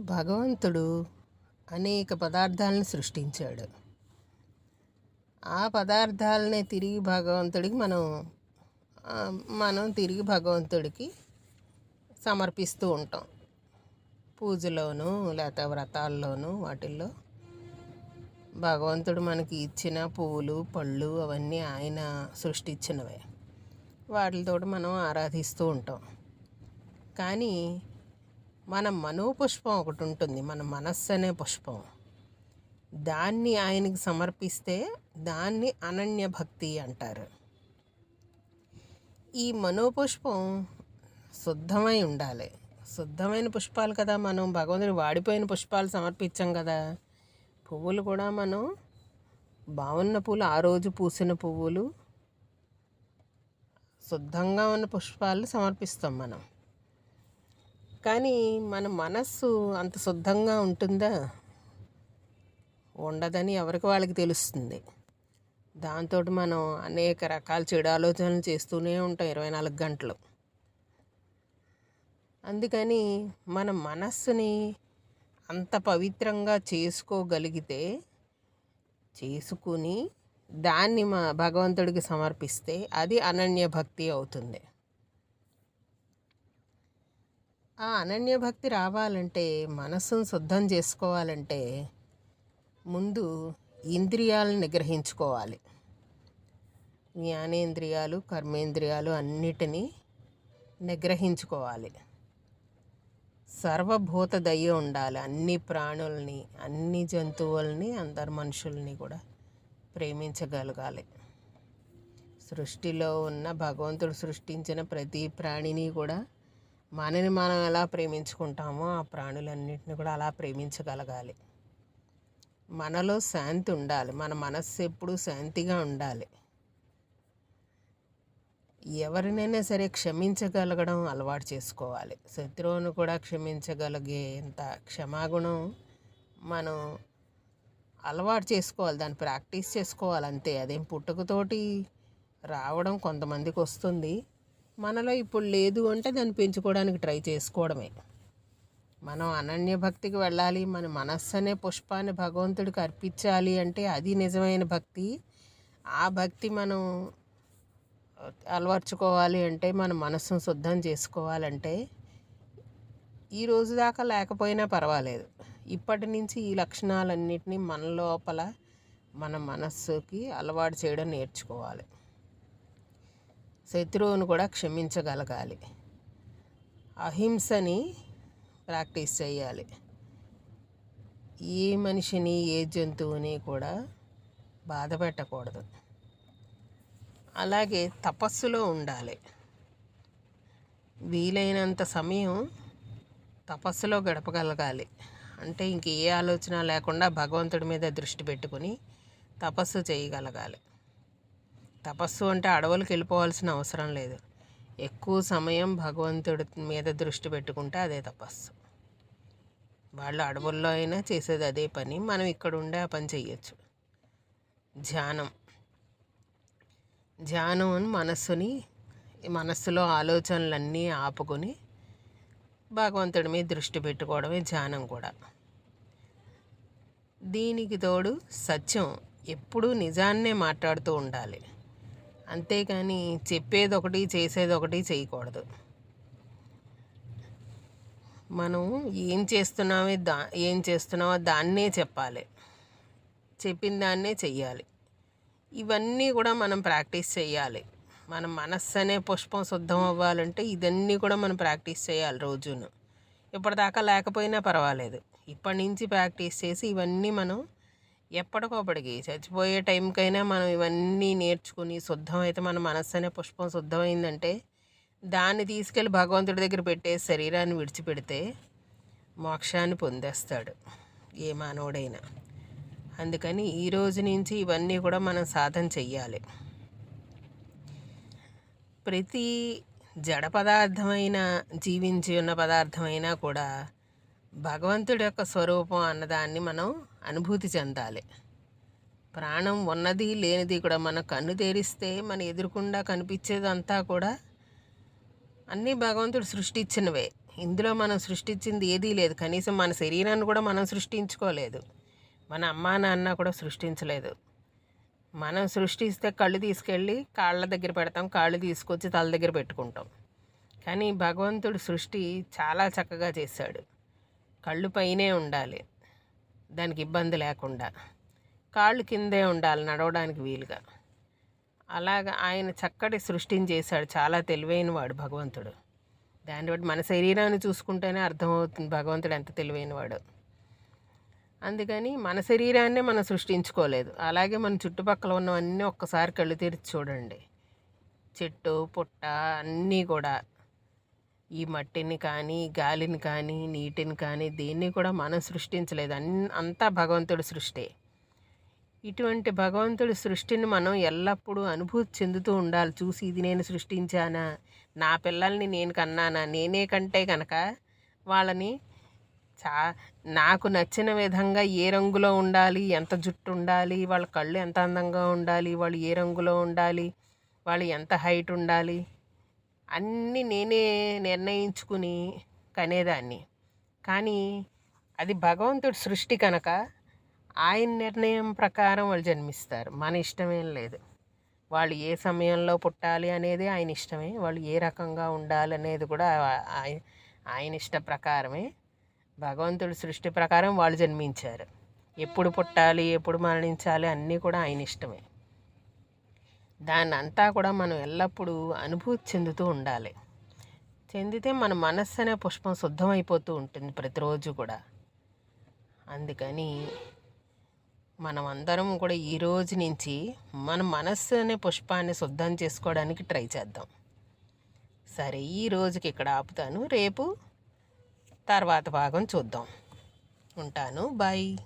భగవంతుడు అనేక పదార్థాలను సృష్టించాడు. ఆ పదార్థాలనే తిరిగి భగవంతుడికి మనం మనం తిరిగి భగవంతుడికి సమర్పిస్తూ ఉంటాం. పూజలోనూ లేకపోతే వ్రతాల్లోనూ వాటిల్లో. భగవంతుడు మనకి ఇచ్చిన పువ్వులు పళ్ళు అవన్నీ ఆయన సృష్టించినవే. వాటితో మనం ఆరాధిస్తూ ఉంటాం. కానీ మన మనోపుష్పం ఒకటి ఉంటుంది మన మనస్సు అనే పుష్పం. దాన్ని ఆయనకి సమర్పిస్తే దాన్ని అనన్య భక్తి అంటారు. ఈ మనోపుష్పం శుద్ధమై ఉండాలి. శుద్ధమైన పుష్పాలు కదా మనం భగవంతుడి వాడిపోయిన పుష్పాలు సమర్పించాం కదా. పువ్వులు కూడా మనం బాగున్న పూలు ఆ రోజు పూసిన పువ్వులు శుద్ధంగా ఉన్న పుష్పాలు సమర్పిస్తాం మనం. కానీ మన మనస్సు అంత శుద్ధంగా ఉంటుందా? ఉండదని ఎవరికి వాళ్ళకి తెలుస్తుంది. దాంతో మనం అనేక రకాల చెడు ఆలోచనలు చేస్తూనే ఉంటాం ఇరవై నాలుగు గంటలు. అందుకని మన మనస్సుని అంత పవిత్రంగా చేసుకోగలిగితే చేసుకుని దాన్ని మా భగవంతుడికి సమర్పిస్తే అది అనన్య భక్తి అవుతుంది. ఆ అనన్య భక్తి రావాలంటే మనస్సును శుద్ధం చేసుకోవాలంటే ముందు ఇంద్రియాలను నిగ్రహించుకోవాలి. జ్ఞానేంద్రియాలు కర్మేంద్రియాలు అన్నిటినీ నిగ్రహించుకోవాలి. సర్వభూత దయ ఉండాలి. అన్ని ప్రాణుల్ని అన్ని జంతువుల్ని అందరు మనుషుల్ని కూడా ప్రేమించగలగాలి. సృష్టిలో ఉన్న భగవంతుడు సృష్టించిన ప్రతి ప్రాణిని కూడా మనని మనం ఎలా ప్రేమించుకుంటామో ఆ ప్రాణులన్నింటిని కూడా అలా ప్రేమించగలగాలి. మనలో శాంతి ఉండాలి. మన మనస్సు ఎప్పుడూ శాంతిగా ఉండాలి. ఎవరినైనా సరే క్షమించగలగడం అలవాటు చేసుకోవాలి. శత్రువును కూడా క్షమించగలిగేంత క్షమాగుణం మనం అలవాటు చేసుకోవాలి. దాన్ని ప్రాక్టీస్ చేసుకోవాలి అంతే. అదేం పుట్టుకతోటి రావడం కొంతమందికి వస్తుంది. మనలో ఇప్పుడు లేదు అంటే దాన్ని పెంచుకోవడానికి ట్రై చేసుకోవడమే. మనం అనన్య భక్తికి వెళ్ళాలి మన మనస్సు అనే పుష్పాన్ని భగవంతుడికి అర్పించాలి అంటే అది నిజమైన భక్తి. ఆ భక్తి మనం అలవర్చుకోవాలి అంటే మన మనస్సును శుద్ధం చేసుకోవాలంటే ఈ రోజు దాకా లేకపోయినా పర్వాలేదు. ఇప్పటి నుంచి ఈ లక్షణాలన్నింటినీ మన లోపల మన మనస్సుకి అలవాటు చేయడం నేర్చుకోవాలి. శత్రువును కూడా క్షమించగలగాలి. అహింసని ప్రాక్టీస్ చేయాలి. ఏ మనిషిని ఏ జంతువుని కూడా బాధ పెట్టకూడదు అలాగే తపస్సులో ఉండాలి. వీలైనంత సమయం తపస్సులో గడపగలగాలి. అంటే ఇంక ఏ ఆలోచన లేకుండా భగవంతుడి మీద దృష్టి పెట్టుకుని తపస్సు చేయగలగాలి. తపస్సు అంటే అడవులకు వెళ్ళిపోవాల్సిన అవసరం లేదు. ఎక్కువ సమయం భగవంతుడి మీద దృష్టి పెట్టుకుంటే అదే తపస్సు. వాళ్ళు అడవుల్లో అయినా చేసేది అదే పని. మనం ఇక్కడ ఉండే ఆ పని చెయ్యొచ్చు. ధ్యానం. ధ్యానం అని మనస్సుని మనస్సులో ఆలోచనలన్నీ ఆపుకొని భగవంతుడి మీద దృష్టి పెట్టుకోవడమే ధ్యానం కూడా. దీనికి తోడు సత్యం ఎప్పుడూ నిజాన్నే మాట్లాడుతూ ఉండాలి. అంతేకాని చెప్పేది ఒకటి చేసేది ఒకటి చేయకూడదు. మనం ఏం చేస్తున్నామే దా ఏం చేస్తున్నామో దాన్నే చెప్పాలి. చెప్పిన దాన్నే చెయ్యాలి. ఇవన్నీ కూడా మనం ప్రాక్టీస్ చేయాలి మన మనస్సు అనే పుష్పం శుద్ధం అవ్వాలంటే ఇదన్నీ కూడా మనం ప్రాక్టీస్ చేయాలి రోజును. ఇప్పటిదాకా లేకపోయినా పర్వాలేదు. ఇప్పటి నుంచి ప్రాక్టీస్ చేసి ఇవన్నీ మనం ఎప్పటికోప్పటికి చచ్చిపోయే టైంకైనా మనం ఇవన్నీ నేర్చుకుని శుద్ధం అయితే మన మనస్సు అనే పుష్పం శుద్ధమైందంటే దాన్ని తీసుకెళ్ళి భగవంతుడి దగ్గర పెట్టే శరీరాన్ని విడిచిపెడితే మోక్షాన్ని పొందేస్తాడు ఏ మానవుడైనా. అందుకని ఈ రోజు నుంచి ఇవన్నీ కూడా మనం సాధన చెయ్యాలి. ప్రతి జడ పదార్థమైన జీవించి ఉన్న పదార్థమైనా కూడా భగవంతుడి యొక్క స్వరూపం అన్నదాన్ని మనం అనుభూతి చెందాలి. ప్రాణం ఉన్నది లేనిది కూడా మన కన్ను తెరిస్తే మన ఎదురుకుండా కనిపించేదంతా కూడా అన్నీ భగవంతుడు సృష్టించినవే ఇందులో మనం సృష్టించింది ఏదీ లేదు. కనీసం మన శరీరాన్ని కూడా మనం సృష్టించుకోలేదు. మన అమ్మా నాన్న కూడా సృష్టించలేదు. మనం సృష్టిస్తే కళ్ళు తీసుకెళ్ళి కాళ్ళ దగ్గర పెడతాం కాళ్ళు తీసుకొచ్చి తల దగ్గర పెట్టుకుంటాం. కానీ భగవంతుడు సృష్టి చాలా చక్కగా చేశాడు. కళ్ళు పైనే ఉండాలి. దానికి ఇబ్బంది లేకుండా. కాళ్ళు కిందే ఉండాలి నడవడానికి వీలుగా. అలాగ ఆయన చక్కటి సృష్టిని చేశాడు. చాలా తెలివైన వాడు భగవంతుడు. దాన్ని బట్టి మన శరీరాన్ని చూసుకుంటేనే అర్థమవుతుంది భగవంతుడు ఎంత తెలివైనవాడు అందుకని మన శరీరాన్నే మనం సృష్టించుకోలేదు. అలాగే మన చుట్టుపక్కల ఉన్నవన్నీ ఒక్కసారి కళ్ళు తెరిచి చూడండి. చెట్టు పుట్ట అన్నీ కూడా ఈ మట్టిని కానీ గాలిని కానీ నీటిని కానీ దేన్ని కూడా మనం సృష్టించలేదు. అన్ అంతా భగవంతుడి సృష్టి. ఇటువంటి భగవంతుడి సృష్టిని మనం ఎల్లప్పుడూ అనుభూతి చెందుతూ ఉండాలి. చూసి ఇది నేను సృష్టించానా? నా పిల్లల్ని నేను కన్నానా? నేనే కంటే కనుక వాళ్ళని చా నాకు నచ్చిన విధంగా ఏ రంగులో ఉండాలి? ఎంత జుట్టు ఉండాలి? వాళ్ళ కళ్ళు ఎంత అందంగా ఉండాలి? వాళ్ళు ఏ రంగులో ఉండాలి? వాళ్ళు ఎంత హైట్ ఉండాలి? అన్నీ నేనే నిర్ణయించుకుని కనేదాన్ని. కానీ అది భగవంతుడి సృష్టి కనుక ఆయన నిర్ణయం ప్రకారం వాళ్ళు జన్మిస్తారు. మన ఇష్టమేం లేదు. వాళ్ళు ఏ సమయంలో పుట్టాలి అనేది ఆయన ఇష్టమే. వాళ్ళు ఏ రకంగా ఉండాలి అనేది కూడా ఆయన ఆయన ఇష్ట ప్రకారమే. భగవంతుడి సృష్టి ప్రకారం వాళ్ళు జన్మించారు. ఎప్పుడు పుట్టాలి ఎప్పుడు మరణించాలి అన్నీ కూడా ఆయన ఇష్టమే. దాన్ని అంతా కూడా మనం ఎల్లప్పుడూ అనుభూతి చెందుతూ ఉండాలి. చెందితే మన మనస్సు అనే పుష్పం శుద్ధమైపోతూ ఉంటుంది ప్రతిరోజు కూడా. అందుకని మనం అందరం కూడా ఈ రోజు నుంచి మన మనస్సు అనే పుష్పాన్ని శుద్ధం చేసుకోవడానికి ట్రై చేద్దాం. సరే ఈ రోజుకి ఇక్కడ ఆపుతాను. రేపు తర్వాత భాగం చూద్దాం. ఉంటాను. బాయ్.